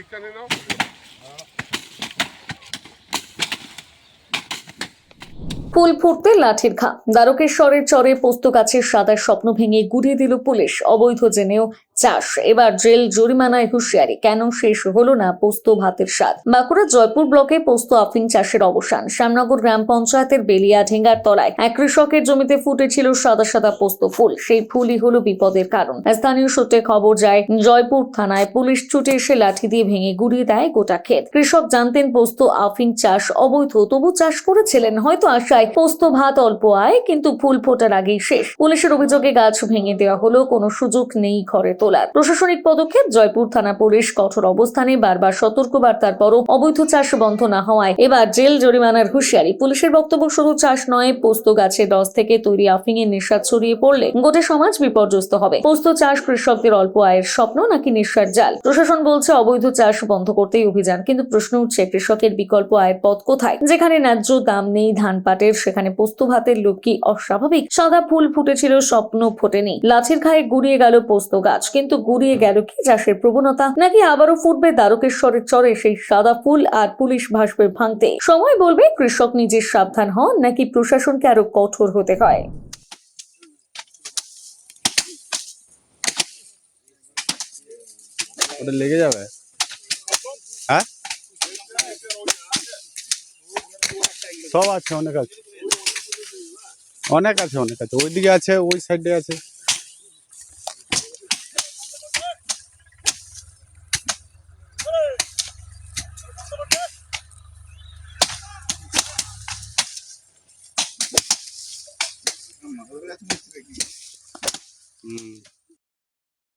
মাঝখানে নাও ফুল ফুটতে লাঠির ঘা। দ্বারকেশ্বরের চরে পোস্ত গাছের সাদা স্বপ্ন ভেঙে গুড়িয়ে দিল পুলিশ। অবৈধ জেনেও চাষ। এবার জেল জরিমানায় হুঁশিয়ারি। কেন শেষ হলো না পোস্ত ভাতের স্বাদ? বাঁকুড়া জয়পুর ব্লকে পোস্ত আফিং চাষের অবসান। শ্যামনগর গ্রাম পঞ্চায়েতের বেলিয়া ঢেঙ্গার তলায় এক কৃষকের জমিতে ফুটেছিল সাদা সাদা পোস্ত ফুল। সেই ফুলই হলো বিপদের কারণ। স্থানীয় সূত্রে খবর যায়, জয়পুর থানায় পুলিশ ছুটে এসে লাঠি দিয়ে ভেঙে গুড়িয়ে দেয় গোটা ক্ষেত। কৃষক জানতেন পোস্ত আফিং চাষ অবৈধ, তবু চাষ করেছিলেন। হয়তো আশায় পোস্ত ভাত অল্প আয়, কিন্তু ফুল ফোটার আগেই শেষ। পুলিশের অভিযোগে গাছ ভেঙে দেওয়া হলো কোনো সুযোগ নেই ঘরে তোলার প্রশাসনিক পদক্ষেপ, জয়পুর থানা পুলিশ কঠোর অবস্থানে বারবার সতর্কবার্তার পরও অবৈধ চাষ বন্ধ না হওয়ায় এবার জেল জরিমানার হুঁশিয়ারি। পুলিশের বক্তব্য শুধু চাষ নয়, পোস্ত গাছের রস থেকে তৈরি আফিং এর নেশা ছড়িয়ে পড়লে গোটা সমাজ বিপর্যস্ত হবে। পোস্ত চাষ কৃষকদের অল্প আয়ের স্বপ্ন নাকি নিঃশ্বাস জাল? প্রশাসন বলছে, অবৈধ চাষ বন্ধ করতেই অভিযান, কিন্তু প্রশ্ন উঠছে, কৃষকের বিকল্প আয়ের পথ কোথায়? যেখানে ন্যায্য দাম নেই, ধান পাটের, সেখানে পোস্ত ভাতের লোক কি অস্বাভাবিক? সাদা ফুল ফুটেছিল, স্বপ্ন ফোটেনি। লাঠির খায়ে গুড়িয়ে গেল পোস্ত গাছ। কিন্তু গুড়িয়ে গেল। কি চাষের প্রবণতা? নাকি আবারও ফুটবে দ্বারকেশ্বরের চরে সেই সাদা ফুল আর পুলিশ ভাসবে ভাঙতে? সময় বলবে কৃষক নিজে সাবধান হন, নাকি প্রশাসনকে আরও কঠোর হতে হয়? ওটা লেগে যাবে? হ্যাঁ? সব আছে, অনেক আছে। অনেক আছে অনেক আছে। ওইদিকে আছে, ওই সাইডে আছে। Fotoğrafını çekeyim. Hmm.